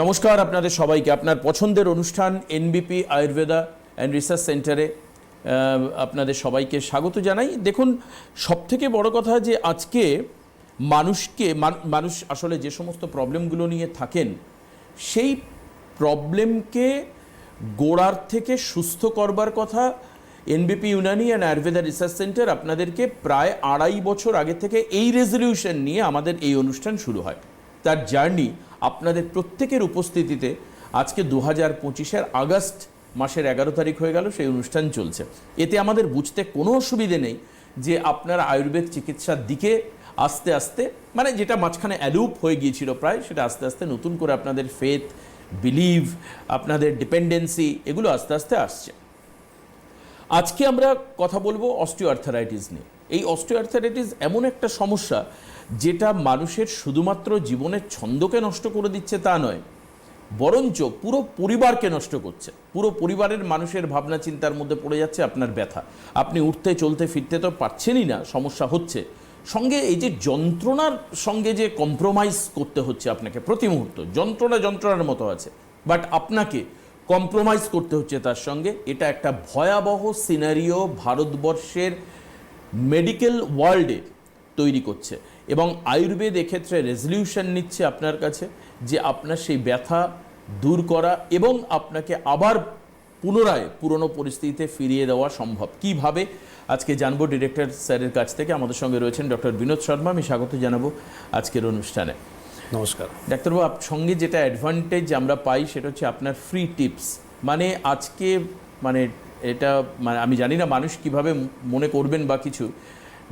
নমস্কার আপনাদের সবাইকে। আপনার পছন্দের অনুষ্ঠান এনবিপি আয়ুর্বেদা অ্যান্ড রিসার্চ সেন্টারে আপনাদের সবাইকে স্বাগত জানাই। দেখুন, সবথেকে বড় কথা যে আজকে মানুষকে মানুষ আসলে যে সমস্ত প্রবলেমগুলো নিয়ে থাকেন, সেই প্রবলেমকে গোড়ার থেকে সুস্থ করবার কথা NBP Unani and Ayurveda research centre আপনাদেরকে প্রায় আড়াই বছর আগে থেকে এই রেজলিউশন নিয়ে আমাদের এই অনুষ্ঠান শুরু হয়। তার জার্নি আপনাদের প্রত্যেকের উপস্থিতিতে আজকে দু হাজার পঁচিশের আগস্ট মাসের এগারো তারিখ হয়ে গেল, সেই অনুষ্ঠান চলছে। এতে আমাদের বুঝতে কোনো অসুবিধে নেই যে আপনারা আয়ুর্বেদ চিকিৎসার দিকে আস্তে আস্তে মানে যেটা মাঝখানে অ্যালুপ হয়ে গিয়েছিল প্রায়, সেটা আস্তে আস্তে নতুন করে আপনাদের ফেথ বিলিভ আপনাদের ডিপেন্ডেন্সি এগুলো আস্তে আস্তে আসছে। আজকে আমরা কথা বলব অস্টিওআর্থারাইটিস নিয়ে। এই অস্টিওআর্থারাইটিস এমন একটা সমস্যা যেটা মানুষের শুধুমাত্র জীবনের ছন্দকে নষ্ট করে দিচ্ছে তা নয়, বরঞ্চ পুরো পরিবারকে নষ্ট করছে। পুরো পরিবারের মানুষের ভাবনা চিন্তার মধ্যে পড়ে যাচ্ছে আপনার ব্যথা। আপনি উঠতে, চলতে, ফিরতে তো পারছেনই না, সমস্যা হচ্ছে। সঙ্গে এই যে যন্ত্রণার সঙ্গে যে কম্প্রোমাইজ করতে হচ্ছে আপনাকে প্রতি মুহূর্ত, যন্ত্রণা যন্ত্রণার মতো আছে। বাট আপনাকে কম্প্রোমাইজ করতে হচ্ছে তার সঙ্গে। এটা একটা ভয়াবহ সিনারিও ভারতবর্ষের মেডিকেল ওয়ার্ল্ডে তৈরি করছে। এবং আয়ুর্বেদ এক্ষেত্রে রেজলিউশন নিচ্ছে আপনার কাছে যে আপনার সেই ব্যথা দূর করা এবং আপনাকে আবার পুনরায় পুরনো পরিস্থিতিতে ফিরিয়ে দেওয়া সম্ভব। কীভাবে? আজকে জানব ডিরেক্টর স্যারের কাছ থেকে। আমাদের সঙ্গে রয়েছেন ডক্টর বিনোদ শর্মা। আমি স্বাগত জানাব আজকের অনুষ্ঠানে। নমস্কার। ডাক্তারবাবু সঙ্গে যেটা অ্যাডভান্টেজ আমরা পাই সেটা হচ্ছে আপনার ফ্রি টিপস মানে আজকে মানে এটা মানে আমি জানি না মানুষ কীভাবে মনে করবেন বা কিছু।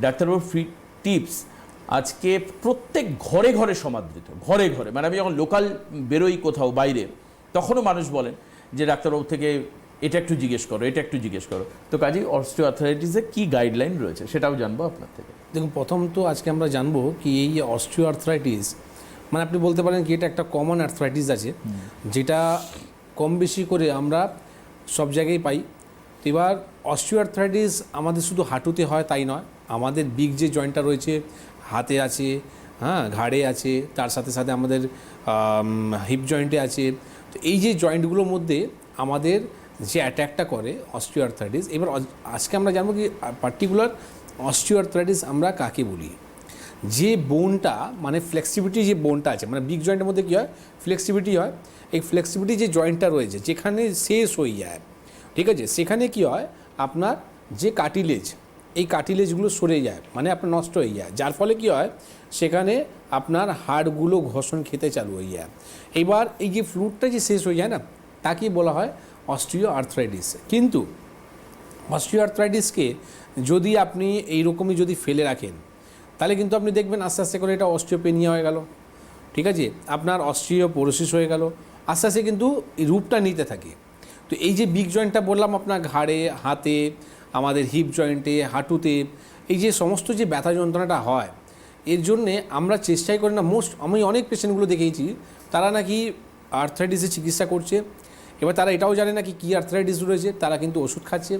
ডাক্তারবাবু ফ্রি টিপস আজকে প্রত্যেক ঘরে ঘরে সমাদৃত ঘরে ঘরে। মানে আমি যখন লোকাল বেরোই কোথাও বাইরে তখনও মানুষ বলেন যে ডাক্তারবাবু থেকে এটা একটু জিজ্ঞেস করো এটা একটু জিজ্ঞেস করো। তো কাজেই অস্টিওআর্থারাইটিসের কী গাইডলাইন রয়েছে? সেটাও জানব আপনার থেকে। দেখুন প্রথম তো আজকে আমরা জানব কি এই অস্ট্রিও আর্থ্রাইটিস মানে আপনি বলতে পারেন কি এটা একটা কমন আর্থ্রাইটিস আছে যেটা কম বেশি করে আমরা সব জায়গায় পাই। তো এবার অস্ট্রিও আর্থ্রাইটিস আমাদের শুধু হাঁটুতে হয় তাই নয় আমাদের বিগ যে জয়েন্টটা রয়েছে হাতে আছে হ্যাঁ ঘাড়ে আছে, তার সাথে সাথে আমাদের হিপ জয়েন্টে আছে। তো এই যে জয়েন্টগুলোর মধ্যে আমাদের যে অ্যাট্যাকটা করে অস্ট্রিওআর্থ্রাইটিস এবার আজকে আমরা জানব কি পার্টিকুলার অস্ট্রিওআর্থ্রাইটিস আমরা কাকে বলি? যে বোনটা মানে ফ্লেক্সিবিলিটি যে বোনটা আছে মানে বিগ জয়েন্টের মধ্যে কী হয়? ফ্লেক্সিবিলিটি হয়। এই ফ্লেক্সিবিলিটি যে জয়েন্টটা রয়েছে, যেখানে শেষ হয়ে যায়, ঠিক আছে? সেখানে কি হয়? আপনার যে কাটিলেজ এই কাটিলেজগুলো সরে যায় মানে আপনার নষ্ট হয়ে যায়। যার ফলে কি হয়? সেখানে আপনার হাড়গুলো ঘষণ খেতে চালু হয়ে যায়। এবার এই যে ফ্লুটটা যে শেষ হয়ে যায় না তাকেই বলা হয় অস্ট্রিও আর্থ্রাইটিস কিন্তু অস্ট্রিওআর্থ্রাইটিসকে যদি আপনি এইরকমই যদি ফেলে রাখেন, তাহলে কিন্তু আপনি দেখবেন আস্তে আস্তে করে এটা অস্ট্রিওপেনিয়া হয়ে গেল। ঠিক আছে? আপনার অস্ট্রিওপোরোসিস হয়ে গেল। আস্তে আস্তে কিন্তু রূপটা নিতে থাকে। তো এই যে বিগ জয়েন্টটা বললাম আপনার ঘাড়ে, হাতে আমাদের হিপ জয়েন্টে হাঁটুতে, এই যে সমস্ত যে ব্যথা যন্ত্রণাটা হয়, এর জন্যে আমরা চেষ্টাই করি না মোস্ট আমি অনেক পেশেন্টগুলো দেখেছি, তারা নাকি আর্থ্রাইটিসের চিকিৎসা করছে, এবার তারা এটাও জানে না কি, কী আর্থ্রাইটিস রয়েছে, তারা কিন্তু ওষুধ খাচ্ছে।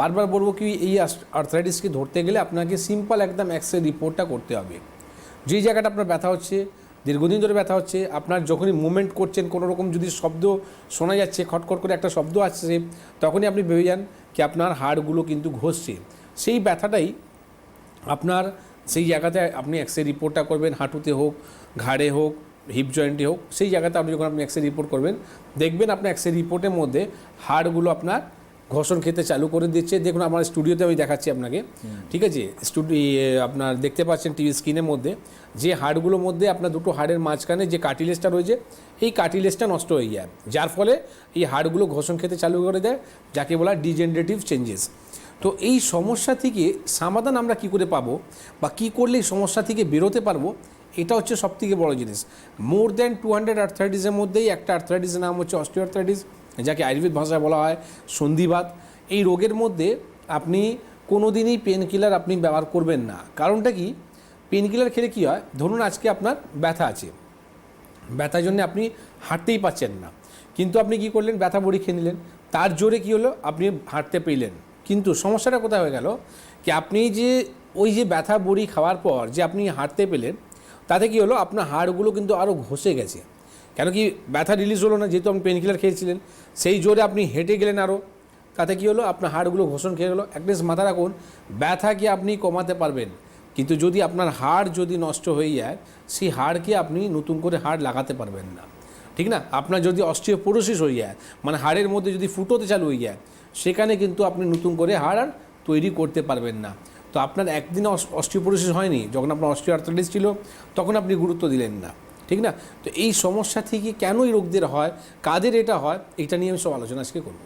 বারবার বলব কি, এই আর্থ্রাইটিসকে ধরতে গেলে আপনাকে সিম্পল একদম এক্সরে রিপোর্টটা করতে হবে। যেই জায়গাটা আপনার ব্যথা হচ্ছে, দীর্ঘদিন ধরে ব্যথা হচ্ছে, আপনার যখনই মুভমেন্ট করছেন কোনো রকম যদি শব্দ শোনা যাচ্ছে, খটখট করে একটা শব্দ আসছে, তখনই আপনি ভেবে যান কি আপনার হাড়গুলো কিন্তু ঘষছে। সেই ব্যথাটাই আপনার সেই জায়গাতে আপনি এক্সরে রিপোর্টটা করবেন হাঁটুতে হোক ঘাড়ে হোক হিপ জয়েন্টে হোক সেই জায়গাতে আপনি যখন আপনি এক্সরে রিপোর্ট করবেন দেখবেন আপনার এক্সরে রিপোর্টের মধ্যে হাড়গুলো আপনার ঘষণ খেতে চালু করে দিচ্ছে। দেখুন আমার স্টুডিওতে আমি দেখাচ্ছি আপনাকে। ঠিক আছে? স্টুডিও আপনার দেখতে পাচ্ছেন টিভি স্ক্রিনের মধ্যে। যে হাড়গুলোর মধ্যে আপনার দুটো হাড়ের মাঝখানে যে কাটিলেজটা রয়েছে, এই কাটিলেজটা নষ্ট হয়ে যায়। যার ফলে এই হাড়গুলো ঘোষণ খেতে চালু করে দেয়, যাকে বলা ডিজেনারেটিভ চেঞ্জেস তো এই সমস্যা থেকে সমাধান আমরা কি করে পাবো বা কি করলে এই সমস্যা থেকে বেরোতে পারব, এটা হচ্ছে সবথেকে বড় জিনিস। মোর দ্যান টু হান্ড্রেড আর্থ্রাইটিসের মধ্যেই একটা আর্থ্রাইটিসের নাম হচ্ছে অস্টিওআর্থ্রাইটিস যাকে আয়ুর্বেদ ভাষায় বলা হয় সন্ধিবাত। এই রোগের মধ্যে আপনি কোনো দিনই পেন কিলার আপনি ব্যবহার করবেন না। কারণটা কি? পেন কিলার খেলে কী হয়? ধরুন আজকে আপনার ব্যথা আছে। ব্যথার জন্য আপনি হাঁটতেই পাচ্ছেন না। কিন্তু আপনি কি করলেন? ব্যথা বড়ি খেয়ে নিলেন। তার জোরে কি হলো? আপনি হাঁটতে পেলেন। কিন্তু সমস্যাটা কোথায় হয়ে গেল? কি আপনি যে ওই যে ব্যথা বড়ি খাওয়ার পর যে আপনি হাঁটতে পেলেন, তাতে কি হলো? আপনার হাড়গুলো কিন্তু আরও ঘষে গেছে। কেন কি ব্যথা রিলিজ হলো না? যেহেতু আপনি পেন কিলার খেয়েছিলেন, সেই জোরে আপনি হেঁটে গেলেন আরও তাতে কী হলো? আপনার হাড়গুলো ঘোষণ খেয়ে গেলো। অ্যাটলিস্ট মাথা রাখুন, ব্যথাকে আপনি কমাতে পারবেন। কিন্তু যদি আপনার হাড় যদি নষ্ট হয়ে যায়, সেই হাড়কে আপনি নতুন করে হাড় লাগাতে পারবেন না। ঠিক না? আপনার যদি অস্টিওপোরোসিস হয়ে যায় মানে হাড়ের মধ্যে যদি ফুটোতে চালু হয়ে যায়, সেখানে কিন্তু আপনি নতুন করে হাড় আর তৈরি করতে পারবেন না। তো আপনার একদিনে অস্টিওপোরোসিস হয়নি, যখন আপনার অস্টিও আর্থারাইটিস ছিল, তখন আপনি গুরুত্ব দিলেন না। ঠিক না? তো এই সমস্যা থেকে কেন এই রোগদের হয়, কাদের এটা হয়, এটা নিয়ে আমি সব আলোচনা আজকে করব।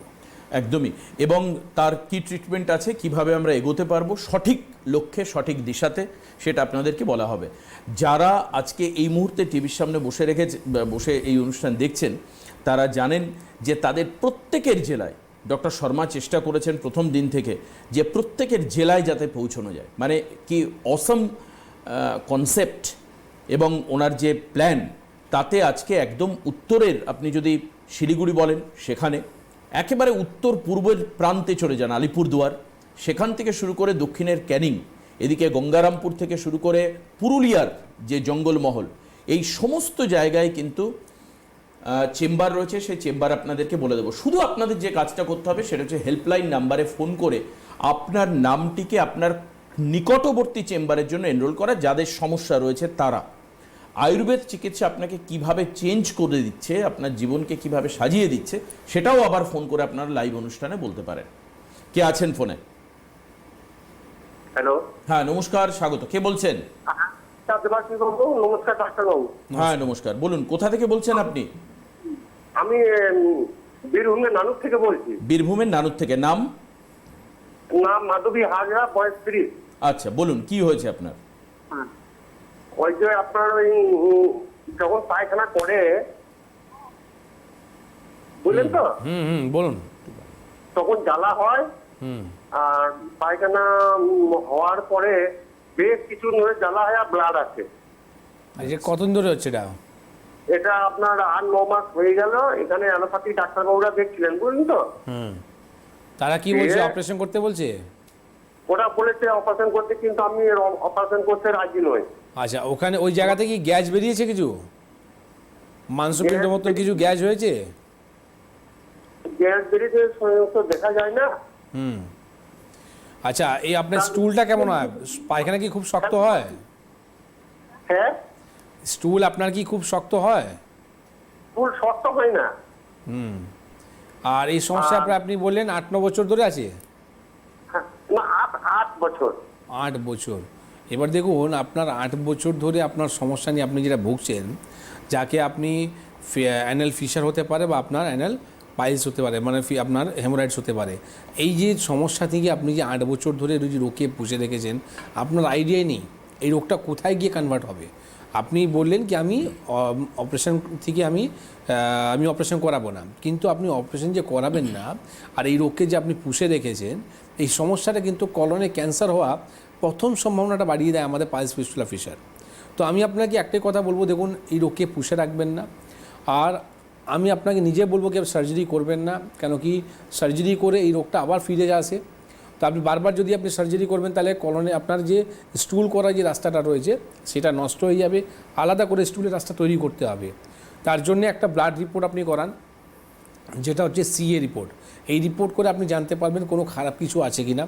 একদমই। এবং তার কি ট্রিটমেন্ট আছে, কীভাবে আমরা এগোতে পারব, সঠিক লক্ষ্যে, সঠিক দিশাতে, সেটা আপনাদেরকে বলা হবে। যারা আজকে এই মুহূর্তে টিভির সামনে বসে রেখেছে বসে এই অনুষ্ঠান দেখছেন, তারা জানেন যে তাদের প্রত্যেকের জেলায়, ডক্টর শর্মা চেষ্টা করেছেন প্রথম দিন থেকে, যে প্রত্যেকের জেলায় যাতে পৌঁছানো যায়। মানে কি অসম কনসেপ্ট এবং ওনার যে প্ল্যান তাতে আজকে একদম উত্তরের, আপনি যদি শিলিগুড়ি বলেন, সেখানে একেবারে উত্তর পূর্বের প্রান্তে চলে যান আলিপুরদুয়ার। সেখান থেকে শুরু করে দক্ষিণের ক্যানিং, এদিকে গঙ্গারামপুর থেকে শুরু করে পুরুলিয়ার যে জঙ্গলমহল, এই সমস্ত জায়গায় কিন্তু চেম্বার রয়েছে। সেই চেম্বার আপনাদেরকে বলে দেবো। শুধু আপনাদের যে কাজটা করতে হবে সেটা হচ্ছে হেল্পলাইন নাম্বারে ফোন করে আপনার নামটিকে আপনার নিকটবর্তী চেম্বারের জন্য এনরোল করা, যাদের সমস্যা রয়েছে তারা। আয়ুর্বেদ চিকিৎসা আপনাকে কীভাবে চেঞ্জ করে দিচ্ছে আপনার জীবনকে কীভাবে সাজিয়ে দিচ্ছে সেটাও আবার ফোন করে আপনার লাইভ অনুষ্ঠানে বলতে পারেন। কে আছেন ফোনে হ্যালো হ্যাঁ নমস্কার স্বাগত। কে বলছেন? নমস্কার ডাক্তারবাবু। হ্যাঁ নমস্কার। বলুন কোথা থেকে বলছেন আপনি? আমি বীরভূমের নানুক থেকে বলছি। বীরভূমের নানুর থেকে। নাম? নাম মাধবী হাজরা বয়স আচ্ছা বলুন কি হয়েছে আপনার? ওই যে আপনার ওই যখন পায়খানা করে বুঝলেন তো? হুম হুম বলুন। তখন জ্বালা হয় আর পায়খানা হওয়ার পরে বেশ কিছু ধরে জ্বালা হয় আর ব্লাড আছে আচ্ছা কতদিন ধরে হচ্ছে এটা? এটা আপনার আর ন মাস হয়ে গেল এখানে অ্যালোপ্যাথি ডাক্তারবাবুরা দেখছিলেন বুঝলেন তো? হুম। তারা কি বলছে অপারেশন করতে বলছে? ওরা বলেছে অপারেশন করতে কিন্তু আমি অপারেশন করতে রাজি নই। আচ্ছা ওখানে ওই জায়গাতে কি গ্যাস বেরিয়েছে কিছু? মাংসপিণ্ডের মতন কিছু গ্যাস হয়েছে? গ্যাস বেরিয়েছে দেখা যায় না। হুম। আচ্ছা এই আপনার স্টুলটা কেমন হয়? পায়খানা কি খুব শক্ত হয়? হ্যাঁ? স্টুল আপনার কি খুব শক্ত হয়? ফুল শক্ত হয় না। হুম। আর এই সমস্যা আপনার আপনি বললেন আট ন বছর ধরে আছে? হ্যাঁ, আট বছর। আট বছর। এবার দেখুন, আপনার আট বছর ধরে আপনার সমস্যা নিয়ে আপনি যেটা ভুগছেন, যাকে আপনি অ্যানাল ফিশার হতে পারে বা আপনার অ্যানাল পাইলস হতে পারে মানে আপনার হেমোরাইডস হতে পারে। এই যে সমস্যা থেকে আপনি যে আট বছর ধরে যে রোগকে পুষে রেখেছেন, আপনার আইডিয়াই নেই, এই রোগটা কোথায় গিয়ে কনভার্ট হবে? আপনি বললেন কি, আমি অপারেশন থেকে আমি আমি অপারেশন করাবো না। কিন্তু আপনি অপারেশন যে করাবেন না, আর এই রোগকে যে আপনি পুষে রেখেছেন, এই সমস্যাটা কিন্তু কলনে ক্যান্সার হওয়া প্রথম সম্ভাবনাটা বাড়িয়ে দেয় আমাদের পাইলস ফিস্টুলা ফিশার। তো আমি আপনাকে একটাই কথা বলব, দেখুন, এই রোগকে পুষে রাখবেন না। আর আমি আপনাকে নিজে বলব কি সার্জারি করবেন না, কেন কি সার্জারি করে এই রোগটা আবার ফিরে আসে। তো আপনি বারবার যদি আপনি সার্জারি করবেন, তাহলে কলনে আপনার যে স্টুল করার যে রাস্তাটা রয়েছে, সেটা নষ্ট হয়ে যাবে। আলাদা করে স্টুলের রাস্তা তৈরি করতে হবে। তার জন্য একটা ব্লাড রিপোর্ট আপনি করান, যেটা হচ্ছে সিএ রিপোর্ট এই রিপোর্ট করে আপনি জানতে পারবেন কোনো খারাপ কিছু আছে কি না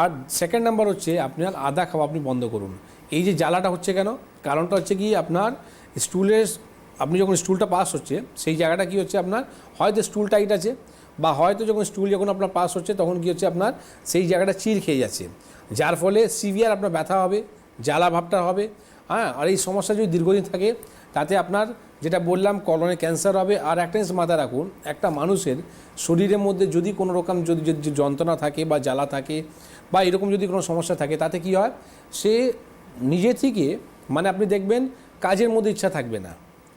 আর সেকেন্ড নাম্বার হচ্ছে আপনার আদা খাওয়া আপনি বন্ধ করুন। এই যে জ্বালাটা হচ্ছে কেন? কারণটা হচ্ছে কি আপনার স্টুলের আপনি যখন স্টুলটা পাস হচ্ছে, সেই জায়গাটা কি হচ্ছে আপনার? হয়তো স্টুল টাইট আছে বা হয়তো যখন স্টুল যখন আপনার পাস হচ্ছে, তখন কি হচ্ছে আপনার? সেই জায়গাটা চির খেয়ে যাচ্ছে। যার ফলে সিভিয়ার আপনার ব্যথা হবে, জ্বালা ভাবটা হবে। হ্যাঁ আর এই সমস্যা যদি দীর্ঘদিন থাকে তাতে আপনার যেটা বললাম কলনে ক্যান্সার হবে আর একটা জিনিস মাথায় রাখুন, একটা মানুষের শরীরের মধ্যে যদি কোনো রকম যদি যন্ত্রণা থাকে বা জ্বালা থাকে বা এরকম যদি কোনো সমস্যা থাকে, তাতে কি হয়? সে নিজে থেকে মানে আপনি দেখবেন কাজের মধ্যে ইচ্ছা থাকবে না।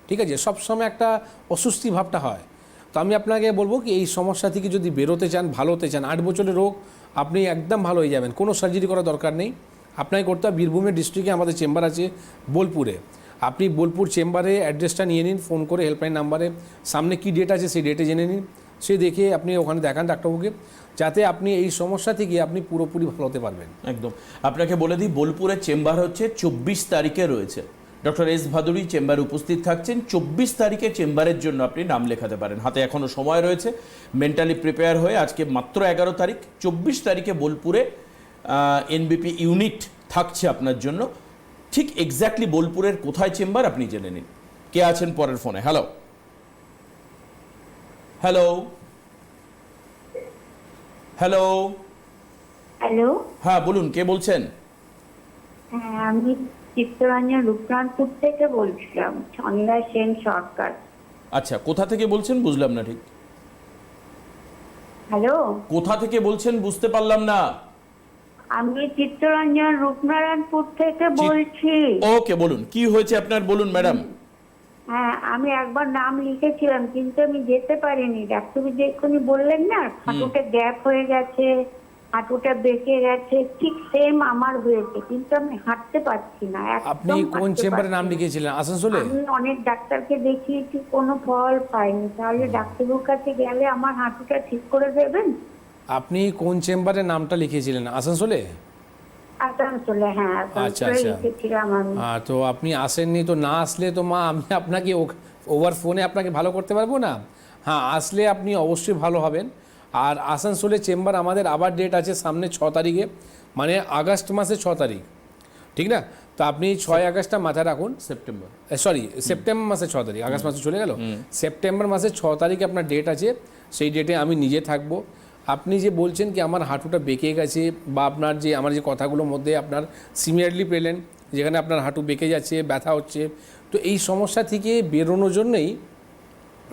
ঠিক আছে? সবসময় একটা অস্বস্তি ভাবটা হয়। তো আমি আপনাকে বলব কি, এই সমস্যা থেকে যদি বেরোতে চান, ভালো হতে চান, আট বছরের রোগ, আপনি একদম ভালো হয়ে যাবেন, কোনো সার্জারি করার দরকার নেই। আপনাকে করতে হবে, বীরভূমের ডিস্ট্রিক্টে আমাদের চেম্বার আছে, বোলপুরে। আপনি বোলপুর চেম্বারে অ্যাড্রেসটা নিয়ে নিন, ফোন করে হেল্পলাইন নাম্বারে। সামনে কী ডেট আছে সেই ডেটে জেনে নিন। সে দেখে আপনি ওখানে দেখান ডাক্তারবাবুকে, যাতে আপনি এই সমস্যা থেকে আপনি পুরোপুরি ভালো হতে পারবেন। একদম। আপনাকে বলে দিই, বোলপুরের চেম্বার হচ্ছে চব্বিশ তারিখে রয়েছে। ডক্টর এস ভাদুরী চেম্বারে উপস্থিত থাকছেন। চব্বিশ তারিখে চেম্বারের জন্য আপনি নাম লেখাতে পারেন। হাতে এখনও সময় রয়েছে। মেন্টালি প্রিপেয়ার হয়ে আজকে মাত্র এগারো তারিখ, চব্বিশ তারিখে বোলপুরে এনবিপি ইউনিট থাকছে আপনার জন্য। ঠিক এক্স্যাক্টলি বোলপুরের কোথায় চেম্বার আপনি জেনে নিন। কে আছেন পরের ফোনে হ্যালো হ্যালো হ্যালো হ্যালো হ্যাঁ বলুন কে বলছেন? হ্যাঁ আমি চিত্তরঞ্জন রূপনাথপুর থেকে বলছিলাম সন্ধ্যা সেন সরকার। আচ্ছা কোথা থেকে বলছেন বুঝলাম না ঠিক। হ্যালো কোথা থেকে বলছেন বুঝতে পারলাম না। আমি চিত্তরঞ্জন রূপনারায়ণপুর থেকে বলছি। ওকে বলুন। কি হয়েছে আপনার? বলুন ম্যাডাম। হ্যাঁ আমি একবার নাম লিখেছিলাম কিন্তু আমি যেতে পারিনি। ডাক্তারবাবু যে এক্ষুনি বললেন না হাঁটুটা গ্যাপ হয়ে গেছে হাঁটুটা বেঁকে গেছে ঠিক সেম আমার হয়েছে কিন্তু আমি হাঁটতে পারছি না একদম আপনি কোন চেম্বারে নাম লিখিয়েছিলেন আসানসোলে? আমি অনেক ডাক্তারকে দেখিয়েছি কোনো ফল পাইনি। তাহলে ডাক্তারবাবুর কাছে গেলে আমার হাঁটুটা ঠিক করে দেবেন? আপনি কোন চেম্বারে নামটা লিখিয়েছিলেন? আসানসোলে? আসানসোলে হ্যাঁ আচ্ছা, আচ্ছা। হ্যাঁ তো আপনি আসেননি তো না আসলে তো মা আমি আপনাকে ওভার ফোনে আপনাকে ভালো করতে পারব না? হ্যাঁ আসলে আপনি অবশ্যই ভালো হবেন। আর আসানসোলে চেম্বার আমাদের আবার ডেট আছে সামনে ছ তারিখে মানে আগস্ট মাসে ছ তারিখ। ঠিক না? তো আপনি ছয় আগস্টটা মাথায় রাখুন সেপ্টেম্বর সরি সেপ্টেম্বর মাসে ছ তারিখ আগস্ট মাসে চলে গেল। সেপ্টেম্বর মাসে ছ তারিখে আপনার ডেট আছে সেই ডেটে আমি নিজে থাকব। আপনি যে বলছেন কি আমার হাঁটুটা বেঁকে গেছে বা আপনার যে, আমার যে কথাগুলোর মধ্যে আপনার সিমিয়ারলি পেলেন, যেখানে আপনার হাঁটু বেঁকে যাচ্ছে, ব্যথা হচ্ছে, তো এই সমস্যা থেকে বেরোনোর জন্যই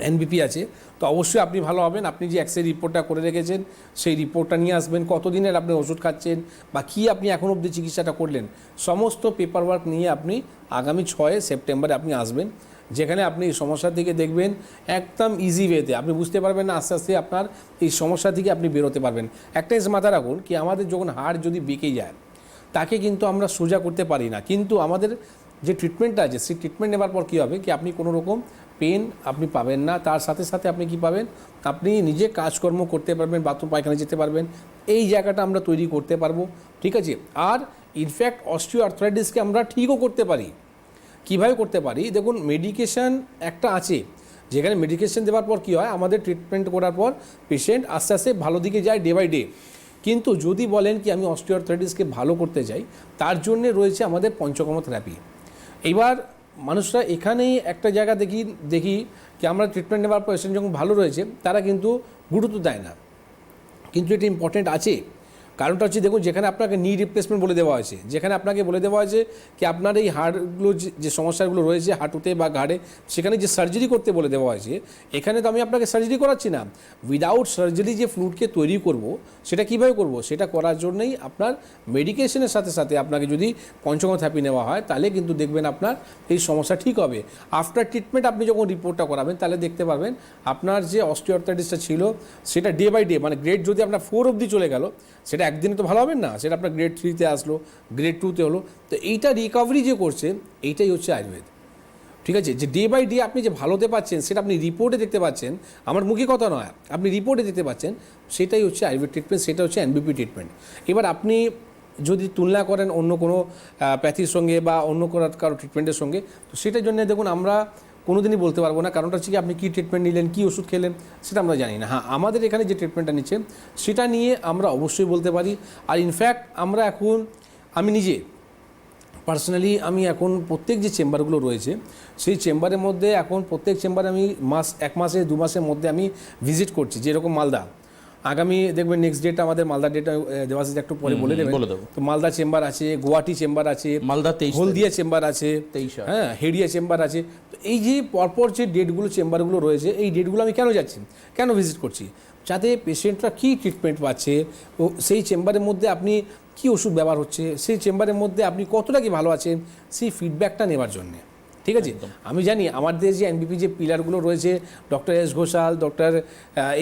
এনবিপি আছে। তো অবশ্যই আপনি ভালো হবেন, আপনি যে এক্সরে রিপোর্টটা করে রেখেছেন, সেই রিপোর্টটা নিয়ে আসবেন, কতদিনের আপনি ওষুধ খাচ্ছেন বা কী আপনি এখন অবধি চিকিৎসাটা করলেন, সমস্ত পেপার ওয়ার্ক নিয়ে আপনি আগামী ছয় সেপ্টেম্বরে আপনি আসবেন। যেখানে আপনি এই সমস্যা থেকে দেখবেন একদম ইজি ওয়েতে আপনি বুঝতে পারবেন না, আস্তে আস্তে আপনার এই সমস্যা থেকে আপনি বেরোতে পারবেন। একটা মাথা রাখুন কি, আমাদের যখন হাড় যদি বেঁকে যায়, তাকে কিন্তু আমরা সোজা করতে পারি না। কিন্তু আমাদের যে ট্রিটমেন্টটা আছে, সেই ট্রিটমেন্ট নেবার পর কী হবে? কি আপনি কোনো রকম পেন আপনি পাবেন না। তার সাথে সাথে আপনি কি পাবেন? আপনি নিজে কাজকর্ম করতে পারবেন, বাথরুম পায়খানা যেতে পারবেন। এই জায়গাটা আমরা তৈরি করতে পারব। ঠিক আছে? আর ইনফ্যাক্ট অস্টিও আর্থ্রাইটিসকে আমরা ঠিকও করতে পারি। কীভাবে করতে পারি? দেখুন মেডিকেশন একটা আছে। যেখানে মেডিকেশন দেওয়ার পর কী হয়? আমাদের ট্রিটমেন্ট করার পর পেশেন্ট আস্তে আস্তে ভালো দিকে যায় ডে বাই ডে কিন্তু যদি বলেন কি আমি অস্টিওআর্থ্রাইটিসকে ভালো করতে চাই, তার জন্যে রয়েছে আমাদের পঞ্চকর্ম থেরাপি এবার মানুষরা এখানেই একটা জায়গা দেখি দেখি কি আমরা ট্রিটমেন্ট নেওয়ার পর পেশেন্ট যখন ভালো রয়েছে, তারা কিন্তু গুরুত্ব দেয় না। কিন্তু এটা ইম্পর্টেন্ট আছে। কারণটা হচ্ছে, দেখুন, যেখানে আপনাকে নি রিপ্লেসমেন্ট বলে দেওয়া হয়েছে, যেখানে আপনাকে বলে দেওয়া হয়েছে কি আপনার এই হাড়গুলো যে- সমস্যাগুলো রয়েছে হাঁটুতে বা ঘাড়ে, সেখানে যে সার্জারি করতে বলে দেওয়া হয়েছে, এখানে তো আমি আপনাকে সার্জারি করাচ্ছি না। উইদাউট সার্জারি যে ফ্লুটকে তৈরি করব, সেটা কীভাবে করব? সেটা করার জন্যই আপনার মেডিকেশনের সাথে সাথে আপনাকে যদি পঞ্চম থেরাপি নেওয়া হয়, তাহলে কিন্তু দেখবেন আপনার এই সমস্যা ঠিক হবে। আফটার ট্রিটমেন্ট আপনি যখন রিপোর্টটা করাবেন, তাহলে দেখতে পারবেন আপনার যে অস্টিওআর্থাইটিসটা ছিল, সেটা ডে বাই ডে মানে গ্রেড যদি আপনার ফোর অবধি চলে গেল, সেটা একদিনে তো ভালো হবেন না, সেটা আপনার গ্রেড থ্রিতে আসলো গ্রেড টুতে হলো, তো এইটা রিকভারি যে করছে এইটাই হচ্ছে আয়ুর্বেদ। ঠিক আছে? যে ডে বাই ডে আপনি যে ভালোতে পাচ্ছেন, সেটা আপনি রিপোর্টে দেখতে পাচ্ছেন, আমার মুখে কথা নয়, আপনি রিপোর্টে দেখতে পাচ্ছেন, সেটাই হচ্ছে আয়ুর্বেদ ট্রিটমেন্ট সেটা হচ্ছে এনবিপি ট্রিটমেন্ট এবার আপনি যদি তুলনা করেন অন্য কোনো প্যাথির সঙ্গে বা অন্য কোনো কারও ট্রিটমেন্টের সঙ্গে, তো সেটার জন্য দেখুন, আমরা কোনোদিনই বলতে পারব না। কারণটা হচ্ছে কি, আপনি কী ট্রিটমেন্ট নিলেন, কী ওষুধ খেলেন, সেটা আমরা জানি না। হ্যাঁ আমাদের এখানে যে ট্রিটমেন্টটা নিচ্ছে, সেটা নিয়ে আমরা অবশ্যই বলতে পারি। আর ইনফ্যাক্ট আমরা এখন, আমি নিজে পার্সোনালি আমি এখন প্রত্যেক যে চেম্বারগুলো রয়েছে, সেই চেম্বারের মধ্যে এখন প্রত্যেক চেম্বারে আমি মাস, এক মাসে, দু মাসের মধ্যে আমি ভিজিট করছি, যেরকম মালদা। আগামী দেখবেন নেক্সট ডেট আমাদের মালদা ডেট দেওয়াশিস একটু পরে বলে দেবেন। বলে দেবো। তো মালদা চেম্বার আছে গুয়াহাটি চেম্বার আছে মালদা তেইশ হলদিয়া চেম্বার আছে তেইশ হ্যাঁ। হেডিয়া চেম্বার আছে। তো এই যে পরপর যে ডেটগুলো চেম্বারগুলো রয়েছে এই ডেটগুলো আমি কেন যাচ্ছি? কেন ভিজিট করছি? যাতে পেশেন্টরা কী ট্রিটমেন্ট পাচ্ছে? ও সেই চেম্বারের মধ্যে আপনি কী ওষুধ ব্যবহার হচ্ছে? সেই চেম্বারের মধ্যে আপনি কতটা কি ভালো আছেন? সেই ফিডব্যাকটা নেওয়ার জন্যে। ঠিক আছে? আমি জানি আমাদের যে এনবিপি যে পিলারগুলো রয়েছে doctor S Ghosal doctor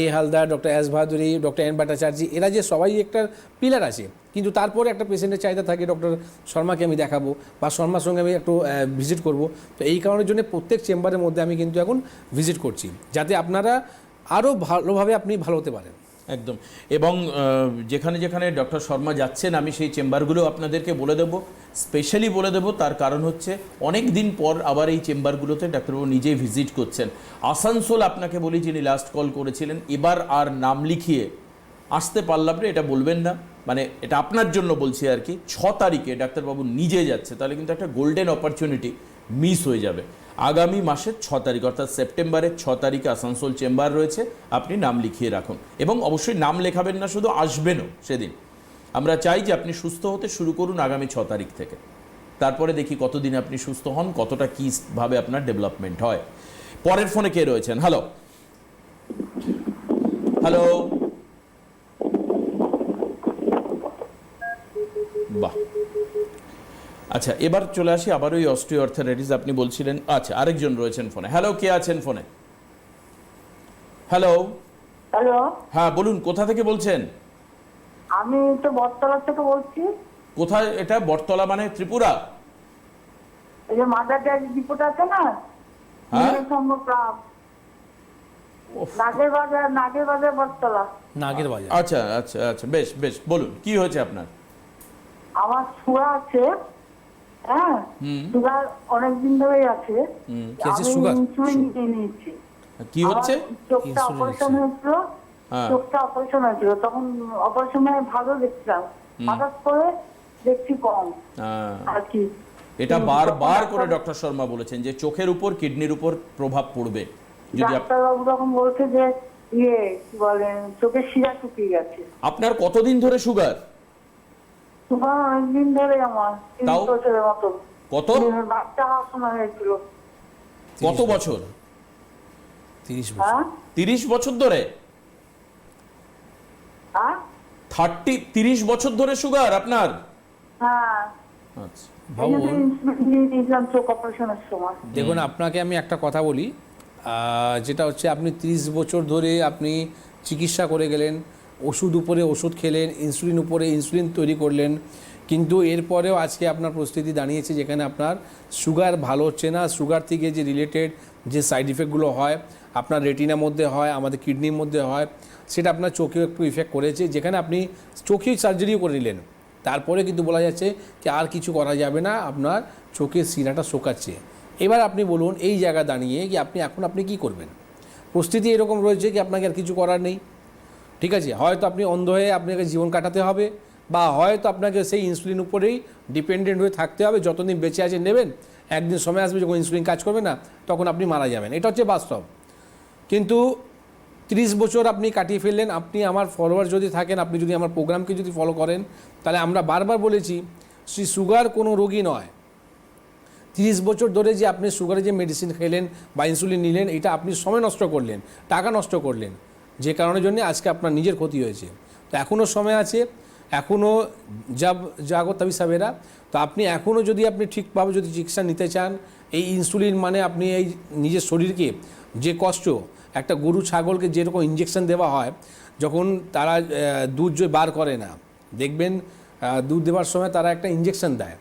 A Haldar doctor S Bhaduri doctor N Bhattacharya এরা যে সবাই একটা পিলার আছে। কিন্তু তারপরে একটা পেশেন্টের চাহিদা থাকে ডক্টর শর্মাকে আমি দেখাবো বা শর্মার সঙ্গে আমি একটু ভিজিট করব। তো এই কারণের জন্য প্রত্যেক চেম্বারের মধ্যে আমি কিন্তু এখন ভিজিট করছি। যাতে আপনারা আরও ভালোভাবে আপনি ভালো হতে পারেন। একদম। এবং যেখানে যেখানে ডক্টর শর্মা যাচ্ছেন, আমি সেই চেম্বারগুলো আপনাদেরকে বলে দেবো। স্পেশালি বলে দেবো, তার কারণ হচ্ছে অনেক দিন পর আবার এই চেম্বারগুলোতে ডাক্তারবাবু নিজেই ভিজিট করছেন। আসানসোল আপনাকে বলি যিনি লাস্ট কল করেছিলেন, এবার আর নাম লিখিয়ে আসতে পারলাম না, এটা বলবেন না। মানে এটা আপনার জন্য বলছি আর কি, ছ তারিখে ডাক্তারবাবু নিজে যাচ্ছে, তাহলে কিন্তু একটা গোল্ডেন অপরচুনিটি মিস হয়ে যাবে। আগামী মাসের ছ তারিখ, অর্থাৎ সেপ্টেম্বরের ছ তারিখে আসানসোল চেম্বার রয়েছে। আপনি নাম লিখিয়ে রাখুন। এবং অবশ্যই নাম লেখাবেন না, শুধু আসবেনও সেদিন। আমরা চাই যে আপনি সুস্থ হতে শুরু করুন আগামী ছ তারিখ থেকে। তারপরে দেখি কতদিন আপনি সুস্থ হন, কতটা কীভাবে আপনার ডেভেলপমেন্ট হয়। পরের ফোনে কে রয়েছেন? হ্যালো হ্যালো বাহ আচ্ছা এবার চলে আসি আবার ওই অস্ট্রিও অর্থারাইটিস আপনি বলছিলেন আচ্ছা আরেকজন রয়েছেন ফোনে। হ্যালো কে আছেন ফোনে? হ্যালো হ্যালো হ্যাঁ বলুন কোথা থেকে বলছেন? আমি তো বটতলা থেকে বলছি। কোথায় এটা? বটতলা মানে ত্রিপুরা? এই যে মাদার ডেয়ারি ডিপোট আছে না? হ্যাঁ? নীলসঙ্গ ক্লাব। নাগের বাজার নাগের বাজার বটতলা। নাগের বাজার। আচ্ছা আচ্ছা আচ্ছা বেশ বেশ বলুন কি হয়েছে আপনার? আমার সুগা আছে। হ্যাঁ সুগার অনেকদিন ধরেই আছে। হুম, কি আছে আমি ইনসুলিন নিয়ে নিয়েছি। কি হচ্ছে? চোখটা অপারেশন হয়েছিল হ্যাঁ। চোখটা অপারেশন হয়েছিল। তখন অপারেশনে ভালো দেখছিলাম। হঠাৎ করে দেখছি কম। আর কি। এটা হুম, বারবার করে ডক্টর শর্মা বলেছেন যে চোখের উপর কিডনির উপর প্রভাব পড়বে। যদি ডাক্তারবাবু তখন বলছে যে ইয়ে কি বলে চোখের শিরা শুকিয়ে গেছে। আপনার কতদিন ধরে সুগার? তোমার অনেকদিন ধরে আমার তিন তাও? বছরের মতো। কত? বাচ্চা হয়েছিল। কত বছর। তিরিশ বছর। হ্যাঁ তিরিশ বছর ধরে? হ্যাঁ? থার্টি তিরিশ বছর ধরে সুগার আপনার? হ্যাঁ। আচ্ছা। এই বাবু জন্য ইনসুলিন দিয়ে দিয়েছিলাম চোখ অপারেশনের সময়। দেখুন আপনাকে আমি একটা কথা বলি। আহ, যেটা হচ্ছে আপনি 30 বছর ধরে আপনি চিকিৎসা করে গেলেন ওষুধ উপরে ওষুধ খেলেন ইনসুলিন উপরে ইনসুলিন তৈরি করলেন। কিন্তু এরপরেও আজকে আপনার পরিস্থিতি দাঁড়িয়েছে যেখানে আপনার সুগার ভালো হচ্ছে না। সুগার থেকে যে রিলেটেড যে সাইড ইফেক্টগুলো হয়, আপনার রেটিনার মধ্যে হয়, আমাদের কিডনির মধ্যে হয়, সেটা আপনার চোখেও একটু ইফেক্ট করেছে। যেখানে আপনি চোখেই সার্জারিও করে নিলেন। তারপরে কিন্তু বলা যাচ্ছে যে আর কিছু করা যাবে না, আপনার চোখের শিরাটা শোকাচ্ছে। এবার আপনি বলুন, এই জায়গা দাঁড়িয়ে কি আপনি, এখন আপনি কি করবেন? পরিস্থিতি এরকম রয়েছে কি আপনাকে আর কিছু করার নেই? ঠিক আছে? হয়তো আপনি অন্ধ হয়ে আপনাকে জীবন কাটাতে হবে বা হয়তো আপনাকে সেই ইনসুলিন উপরেই ডিপেন্ডেন্ট হয়ে থাকতে হবে। যতদিন বেঁচে আছে নেবেন, একদিন সময় আসবে যখন ইনসুলিন কাজ করবে না, তখন আপনি মারা যাবেন। এটা হচ্ছে বাস্তব। কিন্তু তিরিশ বছর আপনি কাটিয়ে ফেললেন, আপনি আমার ফলোয়ার যদি থাকেন, আপনি যদি আমার প্রোগ্রামকে যদি ফলো করেন, তাহলে আমরা বারবার বলেছি সেই সুগার কোনো রোগী নয়। তিরিশ বছর ধরে যে আপনি সুগারে যে মেডিসিন খেলেন বা ইনসুলিন নিলেন, এটা আপনি সময় নষ্ট করলেন, টাকা নষ্ট করলেন। যে কারণের জন্য আজকে আপনার নিজের ক্ষতি হয়েছে। তো এখনও সময় আছে এখনও যাব জাগো তবি সাবেরা তো আপনি এখনও যদি আপনি ঠিকভাবে যদি চিকিৎসা নিতে চান, এই ইনসুলিন মানে আপনি এই নিজের শরীরকে যে কষ্ট, একটা গরু, ছাগলকে যেরকম ইঞ্জেকশন দেওয়া হয়, যখন তারা দুধ যে বার করে না, দেখবেন দুধ দেওয়ার সময় তারা একটা ইঞ্জেকশন দেয়।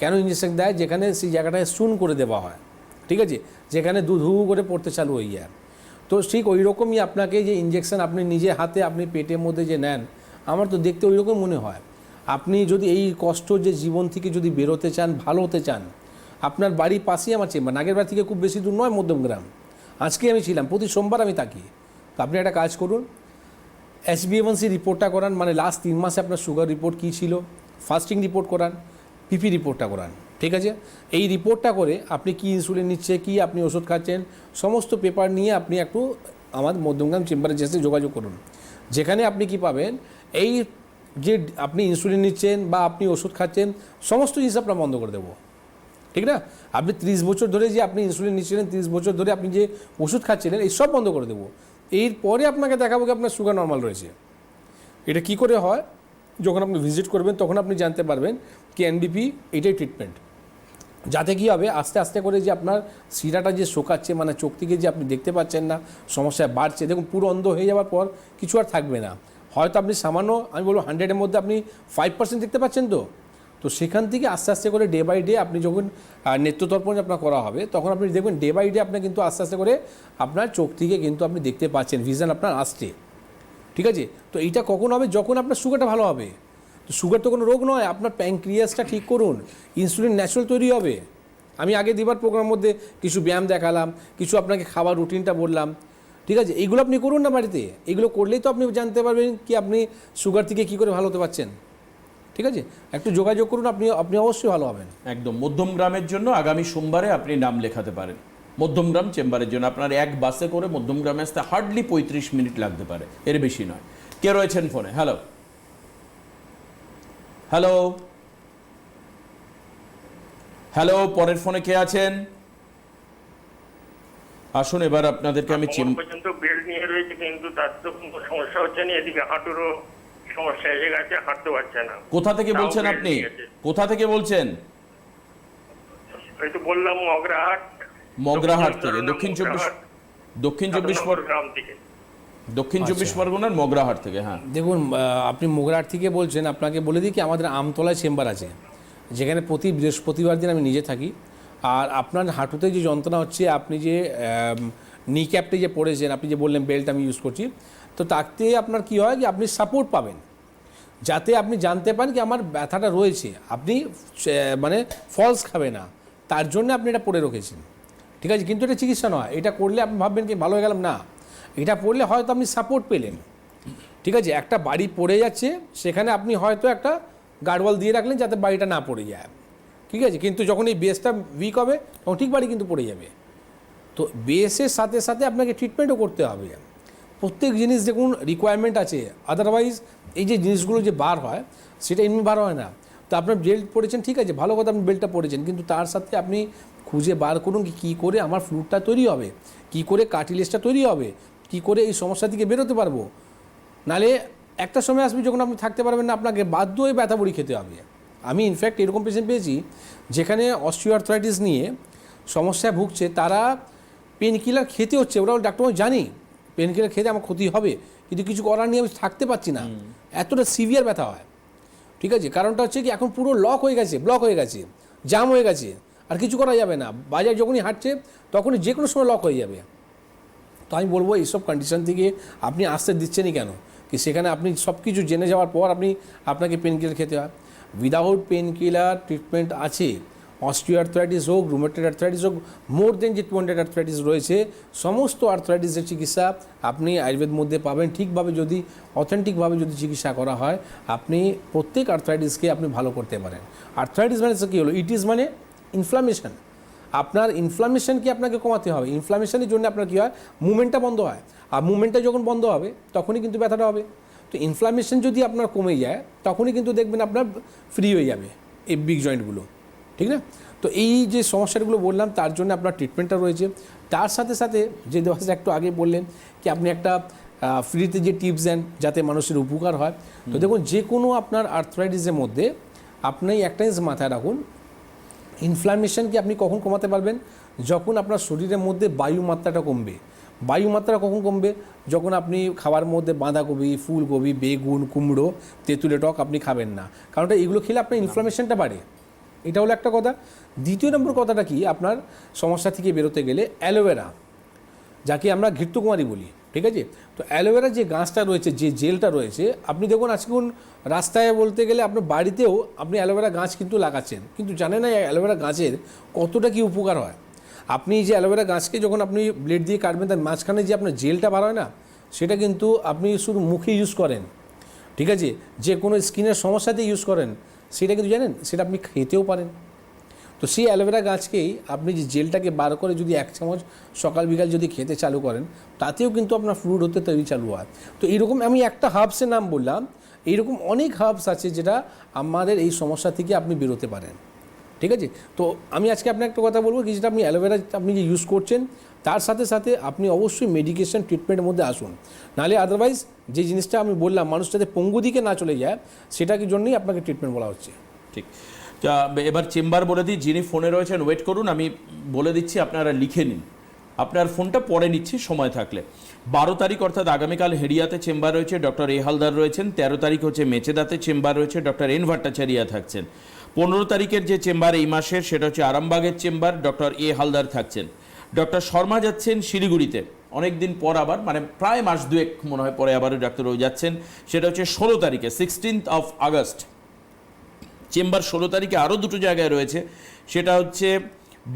কেন ইঞ্জেকশন দেয়? যেখানে সেই জায়গাটায় শুন করে দেওয়া হয়। ঠিক আছে? যেখানে দুধ হু করে পড়তে চালু হয়ে যায়। তো ঠিক ওই রকমই আপনাকে যে ইঞ্জেকশন আপনি নিজে হাতে আপনি পেটের মধ্যে যে নেন, আমার তো দেখতে ওই রকম মনে হয়। আপনি যদি এই কষ্ট যে জীবন থেকে যদি বেরোতে চান, ভালো হতে চান, আপনার বাড়ির পাশেই আমার চেম্বার নাগের বাড়ি থেকে খুব বেশি দূর নয় মধ্যমগ্রাম আজকে আমি ছিলাম, প্রতি সোমবার আমি থাকি। তো আপনি একটা কাজ করুন এসবিএমসি রিপোর্টটা করান মানে লাস্ট তিন মাসে আপনার সুগার রিপোর্ট কী ছিল ফাস্টিং রিপোর্ট করান পিপি রিপোর্টটা করান। ঠিক আছে? এই রিপোর্টটা করে আপনি কি ইনসুলিন নিচ্ছে, কি আপনি ওষুধ খাচ্ছেন, সমস্ত পেপার নিয়ে আপনি একটু আমার মধ্যমগ্রাম চেম্বারে যেসে যোগাযোগ করুন। যেখানে আপনি কি পাবেন, এই যে আপনি ইনসুলিন নিচ্ছেন বা আপনি ওষুধ খাচ্ছেন, সমস্ত জিনিস আপনার বন্ধ করে দেবো। ঠিক না? আপনি ত্রিশ বছর ধরে যে আপনি ইনসুলিন নিচ্ছিলেন, ত্রিশ বছর ধরে আপনি যে ওষুধ খাচ্ছিলেন, এই সব বন্ধ করে দেবো। এরপরে আপনাকে দেখাবো কি আপনার সুগার নর্মাল রয়েছে। এটা কি করে হয়? যখন আপনি ভিজিট করবেন, তখন আপনি জানতে পারবেন কি এনডিপি এটাই ট্রিটমেন্ট যাতে কি হবে, আস্তে আস্তে করে যে আপনার শিরাটা যে শোকাচ্ছে মানে চোখ থেকে যে আপনি দেখতে পাচ্ছেন না, সমস্যা বাড়ছে, দেখুন পুরো অন্ধ হয়ে যাওয়ার পর কিছু আর থাকবে না। হয়তো আপনি সামান্য, আমি বলব হান্ড্রেডের মধ্যে আপনি ফাইভ পার্সেন্ট দেখতে পাচ্ছেন তো? তো সেখান থেকে আস্তে আস্তে করে ডে বাই ডে আপনি যখন নেত্রতর্পণ আপনার করা হবে, তখন আপনি দেখবেন ডে বাই ডে আপনার কিন্তু আস্তে আস্তে করে আপনার চোখ থেকে কিন্তু আপনি দেখতে পাচ্ছেন ভিশন আপনার আসছে। ঠিক আছে? তো এইটা কখন হবে? যখন আপনার সুগারটা ভালো হবে। তো সুগার তো কোনো রোগ নয়, আপনার প্যাঙ্ক্রিয়াসটা ঠিক করুন ইনসুলিন ন্যাচারাল তৈরি হবে। আমি আগে দিবার প্রোগ্রাম মধ্যে কিছু ব্যায়াম দেখালাম, কিছু আপনাকে খাবার রুটিনটা বললাম। ঠিক আছে এইগুলো আপনি করুন না বাড়িতে, এগুলো করলেই তো আপনি জানতে পারবেন কি আপনি সুগার থেকে কী করে ভালো হতে পারছেন। ঠিক আছে, একটু যোগাযোগ করুন, আপনি আপনি অবশ্যই ভালো হবেন। একদম, মধ্যমগ্রামের জন্য আগামী সোমবারে আপনি নাম লেখাতে পারেন। মধ্যমগ্রাম চেম্বারের জন্য আপনার এক বাসে করে মধ্যমগ্রামে আসতে হার্ডলি পঁয়ত্রিশ মিনিট লাগতে পারে, এর বেশি নয়। কে রয়েছেন ফোনে হ্যালো হ্যালো হ্যালো পরের ফোনে কে আছেন? আসুন এবার আপনাদেরকে আমি পর্যন্ত বেল্ট নিয়ে রয়েছে কিন্তু তার তো কোনো সমস্যা হচ্ছে না। এদিকে হাঁটুরও সমস্যা এসে গেছে হাঁটতে পারছে না। কোথা থেকে বলছেন আপনি? কোথা থেকে বলছেন? ওই তো বললাম মগরাহাট। মগরাহাট থেকে দক্ষিণ চব্বিশ দক্ষিণ চব্বিশ পর গ্রাম থেকে। দক্ষিণ চব্বিশ আচ্ছা। পরগনার মগরাহাট থেকে হ্যাঁ। দেখুন আপনি মোগরাট থেকে বলছেন আপনাকে বলে দিই কি আমাদের আমতলায় চেম্বার আছে যেখানে প্রতি বৃহস্পতিবার দিন আমি নিজে থাকি। আর আপনার হাঁটুতে যে যন্ত্রণা হচ্ছে আপনি যে নি ক্যাপটি যে পড়েছেন আপনি যে বললেন বেল্ট আমি ইউজ করছি তো তাতে আপনার কি হয় কি আপনি সাপোর্ট পাবেন। যাতে আপনি জানতে পারেন কি আমার ব্যথাটা রয়েছে আপনি মানে ফলস খাবে না তার জন্য আপনি এটা পড়ে রেখেছেন। ঠিক আছে কিন্তু এটা চিকিৎসা নয় এটা করলে আপনি ভাববেন কি ভালো হয়ে গেলাম? না। এটা পড়লে হয়তো আপনি সাপোর্ট পেলেন। ঠিক আছে? একটা বাড়ি পড়ে যাচ্ছে, সেখানে আপনি হয়তো একটা গার্ডওয়াল দিয়ে রাখলেন যাতে বাড়িটা না পড়ে যায়। ঠিক আছে? কিন্তু যখন এই বেসটা উইক হবে, তখন ঠিক বাড়ি কিন্তু পড়ে যাবে। তো বেসের সাথে সাথে আপনাকে ট্রিটমেন্টও করতে হবে। প্রত্যেক জিনিস দেখুন রিকোয়ারমেন্ট আছে। আদারওয়াইজ এই যে জিনিসগুলো যে বার হয়, সেটা এমনি বার হয় না। তো আপনার বেল্ট পড়েছেন, ঠিক আছে? ভালো কথা আপনি বেল্টটা পড়েছেন, কিন্তু তার সাথে আপনি খুঁজে বার করুন কি, কী করে আমার ফ্লুটটা তৈরি হবে? কি করে কার্টিলেজটা তৈরি হবে? কি করে এই সমস্যা থেকে বেরোতে পারব? নালে একটা সময় আসবে যখন আপনি থাকতে পারবেন না আপনাকে বাধ্য হয়ে ব্যথা বড়ি খেতে হবে। আমি ইনফ্যাক্ট এরকম পেশেন্ট পেয়েছি যেখানে অস্টিওআর্থ্রাইটিস নিয়ে সমস্যায় ভুগছে তারা পেন কিলার খেতে হচ্ছে ওরা ডাক্তার জানি পেন কিলার খেতে আমার ক্ষতি হবে কিন্তু কিছু করার নিয়ে আমি থাকতে পারছি না। এতটা সিভিয়ার ব্যথা হয়। ঠিক আছে? কারণটা হচ্ছে কি এখন পুরো লক হয়ে গেছে ব্লক হয়ে গেছে জাম হয়ে গেছে আর কিছু করা যাবে না। বাজার যখনই হাঁটছে তখনই যে কোনো সময় লক হয়ে যাবে। তো আমি বলব এইসব কন্ডিশন থেকে আপনি আসতে দিচ্ছেনই কেন? কি সেখানে আপনি সব কিছু জেনে যাওয়ার পর আপনি আপনাকে পেন কিলার খেতে হয়। উইদাউট পেন কিলার ট্রিটমেন্ট আছে। অস্টিওআর্থ্রাইটিস হোক রুমেটেড আর্থ্রাইটিস হোক মোর দেন যে টু হান্ড্রেড আর্থ্রাইটিস রয়েছে, সমস্ত আর্থ্রাইটিসের চিকিৎসা আপনি আয়ুর্বেদ মধ্যে পাবেন। ঠিকভাবে যদি অথেন্টিকভাবে যদি চিকিৎসা করা হয়, আপনি প্রত্যেক আর্থ্রাইটিসকে আপনি ভালো করতে পারেন। আর্থ্রাইটিস মানে কী হলো? ইট ইজ মানে ইনফ্লামেশন আপনার ইনফ্লামেশন কি আপনাকে কমাতে হবে? ইনফ্লামেশনের জন্য আপনার কী হয়? মুভমেন্টটা বন্ধ হয়। আর মুভমেন্টটা যখন বন্ধ হবে, তখনই কিন্তু ব্যথাটা হবে। তো ইনফ্লামেশন যদি আপনার কমে যায়, তখনই কিন্তু দেখবেন আপনার ফ্রি হয়ে যাবে এই বিগ জয়েন্টগুলো ঠিক না? তো এই যে সমস্যাগুলো বললাম, তার জন্য আপনার ট্রিটমেন্টটা রয়েছে। তার সাথে সাথে যে দেওয়া একটু আগে বললেন কি, আপনি একটা ফ্রিতে যে টিপস দেন, যাতে মানুষের উপকার হয়। তো দেখুন যে কোনো আপনার আর্থরাইটিসের মধ্যে আপনি একটা জিনিস মাথায় রাখুন ইনফ্লামেশনকে আপনি কখন কমাতে পারবেন? যখন আপনার শরীরের মধ্যে বায়ুমাত্রাটা কমবে। বায়ু মাত্রা কখন কমবে? যখন আপনি খাবার মধ্যে বাঁধাকপি, ফুলকপি, বেগুন, কুমড়ো তেঁতুলে টক আপনি খাবেন না। কারণটা এগুলো খেলে আপনার ইনফ্লামেশনটা বাড়ে। এটা হলো একটা কথা। দ্বিতীয় নম্বর কথাটা কি? আপনার সমস্যা থেকে বেরোতে গেলে অ্যালোভেরা যাকে আমরা ঘৃত্যকুমারী বলি। ঠিক আছে? তো অ্যালোভেরা যে গাছটা রয়েছে, যে জেলটা রয়েছে, আপনি দেখুন আজকে রাস্তায় বলতে গেলে আপনার বাড়িতেও আপনি অ্যালোভেরা গাছ কিন্তু লাগাচ্ছেন। কিন্তু জানেন না অ্যালোভেরা গাছের কতটা কি উপকার হয়? আপনি যে অ্যালোভেরা গাছকে যখন আপনি ব্লেড দিয়ে কাটবেন, তার মাঝখানে যে আপনার জেলটা বার হয় না, সেটা কিন্তু আপনি শুধু মুখে ইউজ করেন। ঠিক আছে? যে কোনো স্কিনের সমস্যাতে ইউজ করেন। সেটা কিন্তু জানেন? সেটা আপনি খেতেও পারেন। তো সেই অ্যালোভেরা গাছকেই আপনি যে জেলটাকে বার করে যদি এক চামচ সকাল বিকাল যদি খেতে চালু করেন, তাতেও কিন্তু আপনার ফ্লুড হতে তৈরি চালু হয়। তো এইরকম আমি একটা হার্বসের নাম বললাম এইরকম অনেক হার্বস আছে যেটা আমাদের এই সমস্যা থেকে আপনি বেরোতে পারেন। ঠিক আছে? তো আমি আজকে আপনাকে একটা কথা বলব, কি যেটা আপনি অ্যালোভেরা আপনি যে ইউজ করছেন, তার সাথে সাথে আপনি অবশ্যই মেডিকেশন ট্রিটমেন্টের মধ্যে আসুন। নাহলে আদারওয়াইজ যে জিনিসটা আমি বললাম, মানুষ যাতে পঙ্গু দিকে না চলে যায় সেটাকে জন্যই আপনাকে ট্রিটমেন্ট বলা হচ্ছে। ঠিক। এবার চেম্বার বলে দিই, যিনি ফোনে রয়েছেন ওয়েট করুন, আমি বলে দিচ্ছি, আপনারা লিখে নিন। আপনার ফোনটা পরে নিচ্ছি, সময় থাকলে। বারো তারিখ অর্থাৎ আগামীকাল হেরিয়াতে চেম্বার রয়েছে, ডক্টর এ হালদার রয়েছেন, তেরো তারিখ হচ্ছে মেচেদাতে চেম্বার রয়েছে, ডক্টর এন ভট্টাচারিয়া থাকছেন। পনেরো তারিখের যে চেম্বার এই মাসের, সেটা হচ্ছে আরামবাগের চেম্বার, ডক্টর এ হালদার থাকছেন। ডক্টর শর্মা যাচ্ছেন শিলিগুড়িতে। অনেক দিন পর আবার মানে প্রায় মাস দুয়েক মনে হয় পরে আবারও ডাক্তারবাবু যাচ্ছেন, সেটা হচ্ছে ষোলো তারিখে সিক্সটিন্থ অফ আগস্ট চেম্বার ষোলো তারিখে আরও দুটো জায়গায় রয়েছে। সেটা হচ্ছে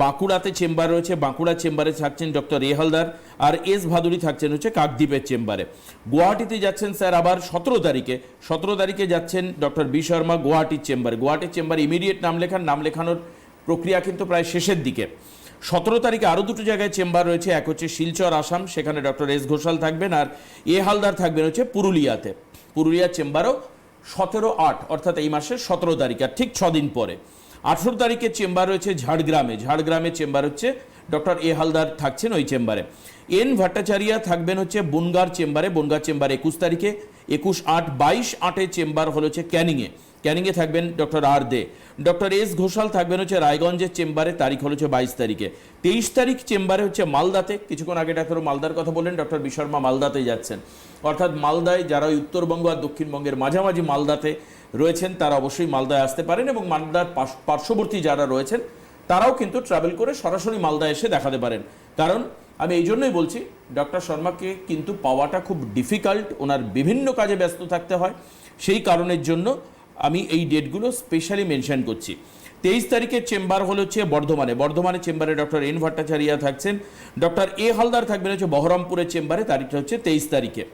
বাঁকুড়াতে চেম্বার রয়েছে, বাঁকুড়া চেম্বারে থাকছেন ডক্টর এ হালদার আর এস ভাদুরী থাকছেন হচ্ছে কাকদ্বীপের চেম্বারে। গুয়াহাটিতে যাচ্ছেন স্যার আবার সতেরো তারিখে। সতেরো তারিখে যাচ্ছেন ডক্টর বি শর্মা গুয়াহাটির চেম্বারে। গুয়াহাটির চেম্বার ইমিডিয়েট নাম লেখান, নাম লেখানোর প্রক্রিয়া কিন্তু প্রায় শেষের দিকে। সতেরো তারিখে আরও দুটো জায়গায় চেম্বার রয়েছে, এক হচ্ছে শিলচর, আসাম, সেখানে ডক্টর এস ঘোষাল থাকবেন আর এ হালদার থাকবেন হচ্ছে পুরুলিয়াতে। পুরুলিয়া চেম্বারও সতেরো আট, অর্থাৎ এই মাসের সতেরো তারিখ, আর ঠিক ছদিন পরে। আঠেরো তারিখে চেম্বার রয়েছে ঝাড়গ্রামে। ঝাড়গ্রামে চেম্বার হচ্ছে ডক্টর এ হালদার থাকছেন ওই চেম্বারে। এন ভট্টাচারিয়া থাকবেন হচ্ছে বনগার চেম্বারে। বনগার চেম্বার একুশ তারিখে, একুশ আট, বাইশ আটে চেম্বার হল হচ্ছে ক্যানিংয়ে। ক্যানিংয়ে থাকবেন doctor R De. Doctor S Ghosal থাকবেন হচ্ছে রায়গঞ্জের চেম্বারে, তারিখ হলো হচ্ছে বাইশ তারিখে। তেইশ তারিখ চেম্বারে হচ্ছে মালদাতে, কিছুক্ষণ আগে ডাক্তার মালদার কথা বললেন, ডক্টর বিশর্মা মালদাতে যাচ্ছেন। অর্থাৎ মালদায় যারা উত্তরবঙ্গ আর দক্ষিণবঙ্গের মাঝামাঝি মালদাতে রয়েছেন, তারা অবশ্যই মালদায় আসতে পারেন এবং মালদার পার্শ্ববর্তী যারা রয়েছেন, তারাও কিন্তু ট্রাভেল করে সরাসরি মালদা এসে দেখাতে পারেন। কারণ আমি এই জন্যই বলছি, ডক্টর শর্মাকে কিন্তু পাওয়াটা খুব ডিফিকাল্ট ওনার বিভিন্ন কাজে ব্যস্ত থাকতে হয়। সেই কারণের জন্য আমি এই ডেটগুলো স্পেশালি মেনশন করছি। তেইশ তারিখের চেম্বার হল হচ্ছে বর্ধমানে। বর্ধমানে চেম্বারে ডক্টর এন ভট্টাচার্য থাকছেন। ডক্টর এ হালদার থাকবেন হচ্ছে বহরমপুরের চেম্বারে, তারিখটা হচ্ছে তেইশ তারিখে।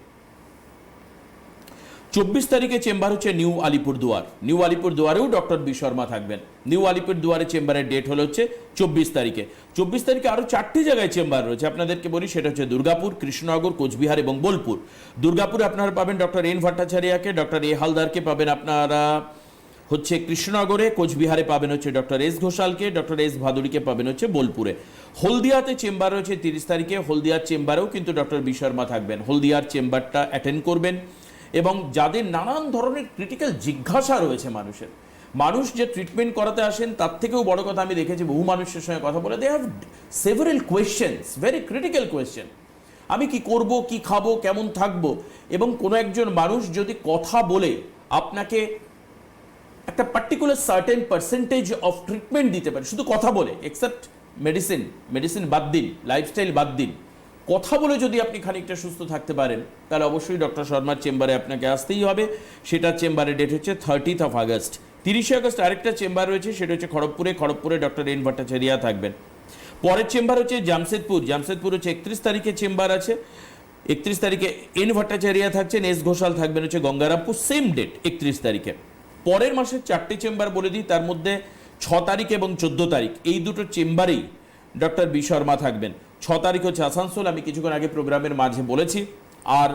চব্বিশ তারিখে চেম্বার হচ্ছে নিউ আলিপুরদুয়ার। নিউ আলিপুরদুয়ারেও ডক্টর বি শর্মা থাকবেন। নিউ আলিপুরদুয়ারে চেম্বারের ডেট হলো হচ্ছে চব্বিশ তারিখে। চব্বিশ তারিখে আরও চারটি জায়গায় চেম্বার রয়েছে। আপনাদেরকে বলি, সেটা হচ্ছে দুর্গাপুর, কৃষ্ণনগর, কোচবিহার এবং বোলপুর। দুর্গাপুরে আপনারা পাবেন ডক্টর এন ভট্টাচারিয়াকে, ডক্টর এ হালদারকে পাবেন আপনারা হচ্ছে কৃষ্ণনগরে, কোচবিহারে পাবেন হচ্ছে ডক্টর এস ঘোষালকে, ডক্টর এস ভাদুরীকে পাবেন হচ্ছে বোলপুরে। হলদিয়াতে চেম্বার রয়েছে তিরিশ তারিখে। হলদিয়ার চেম্বারেও কিন্তু ডক্টর বি শর্মা থাকবেন। হলদিয়ার চেম্বারটা অ্যাটেন্ড করবেন। এবং যাদের নানান ধরনের ক্রিটিক্যাল জিজ্ঞাসা রয়েছে মানুষের। মানুষ যে ট্রিটমেন্ট করাতে আসেন, তার থেকেও বড় কথা আমি দেখেছি বহু মানুষের সঙ্গে কথা বলে they have several questions very critical question আমি কি করব, কি খাব, কেমন থাকব? এবং কোনো একজন মানুষ যদি কথা বলে, আপনাকে একটা particular certain percentage of treatment দিতে পারে। শুধু কথা বলে এক্সেপ্ট মেডিসিন মেডিসিন বাদ দিন লাইফস্টাইল বাদ দিন। কথা বলে যদি আপনি খানিকটা সুস্থ থাকতে পারেন, তাহলে অবশ্যই ডক্টর শর্মার চেম্বারে আপনাকে আসতেই হবে। সেটা চেম্বারের ডেট হচ্ছে থার্টিথ অফ আগস্ট তিরিশে আগস্ট আরেকটা চেম্বার রয়েছে, সেটা হচ্ছে খড়গপুরে। খড়গপুরে ডক্টর এন ভট্টাচারিয়া থাকবেন। পরের চেম্বার হচ্ছে জামশেদপুর। জামশেদপুর হচ্ছে একত্রিশ তারিখে চেম্বার আছে। একত্রিশ তারিখে এন ভট্টাচারিয়া থাকছেন, এস ঘোষাল থাকবেন হচ্ছে গঙ্গারামপুর সেম ডেট একত্রিশ তারিখে। পরের মাসের চারটি চেম্বার বলে দিই, তার মধ্যে ছ তারিখ এবং চোদ্দ তারিখ, এই দুটো চেম্বারেই ডক্টর বি শর্মা থাকবেন। ছ তারিখ হচ্ছে আসানসোল, আমি কিছুক্ষণ আগে প্রোগ্রামের মাঝে বলেছি। আর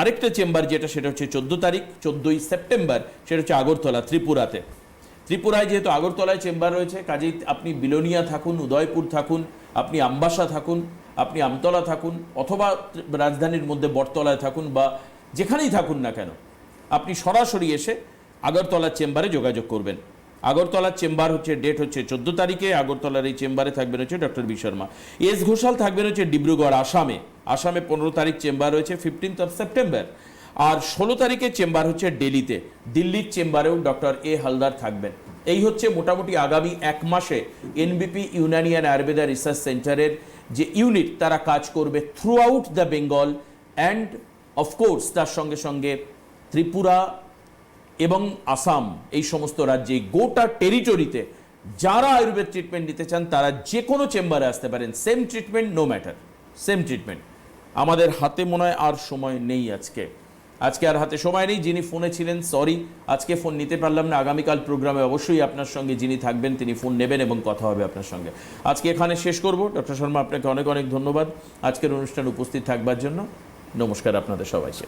আরেকটা চেম্বার যেটা, সেটা হচ্ছে চোদ্দ তারিখ, চোদ্দোই সেপ্টেম্বর, সেটা হচ্ছে আগরতলা, ত্রিপুরাতে। ত্রিপুরায় যেহেতু আগরতলায় চেম্বার রয়েছে, কাজেই আপনি বিলোনিয়া থাকুন, উদয়পুর থাকুন, আপনি আমবাসা থাকুন, আপনি আমতলা থাকুন, অথবা রাজধানীর মধ্যে বটতলায় থাকুন বা যেখানেই থাকুন না কেন, আপনি সরাসরি এসে আগরতলার চেম্বারে যোগাযোগ করবেন। আগরতলার চেম্বার হচ্ছে ডেট হচ্ছে চোদ্দ তারিখে, আগরতলার এই চেম্বারে থাকবেন হচ্ছে doctor B Sharma. S Ghosal থাকবেন হচ্ছে ডিব্রুগড়, আসামে। আসামে পনেরো তারিখ চেম্বার রয়েছে ফিফটিন্থ অফ সেপ্টেম্বর আর ষোলো তারিখে চেম্বার হচ্ছে দিল্লিতে। দিল্লির চেম্বারেও ডক্টর এ হালদার থাকবেন। এই হচ্ছে মোটামুটি আগামী এক মাসে এনবিপি ইউনানিয়ান আয়ুর্বেদা রিসার্চ সেন্টারের যে ইউনিট তারা কাজ করবে throughout the Bengal and of course তার সঙ্গে সঙ্গে ত্রিপুরা এবং আসাম, এই সমস্ত রাজ্যে গোটা টেরিটরিতে যারা আয়ুর্বেদ ট্রিটমেন্ট নিতে চান, তারা যে কোনো চেম্বারে আসতে পারেন। Same treatment no matter same treatment আমাদের হাতে মনে হয় আর সময় নেই আজকে। আজকে আর হাতে সময় নেই। যিনি ফোনে ছিলেন সরি আজকে ফোন নিতে পারলাম না। আগামীকাল প্রোগ্রামে অবশ্যই আপনার সঙ্গে যিনি থাকবেন, তিনি ফোন নেবেন এবং কথা হবে আপনার সঙ্গে। আজকে এখানে শেষ করব। ডক্টর শর্মা, আপনাকে অনেক অনেক ধন্যবাদ। আজকের অনুষ্ঠান উপস্থিত থাকবার জন্য। নমস্কার আপনাদের সবাইকে।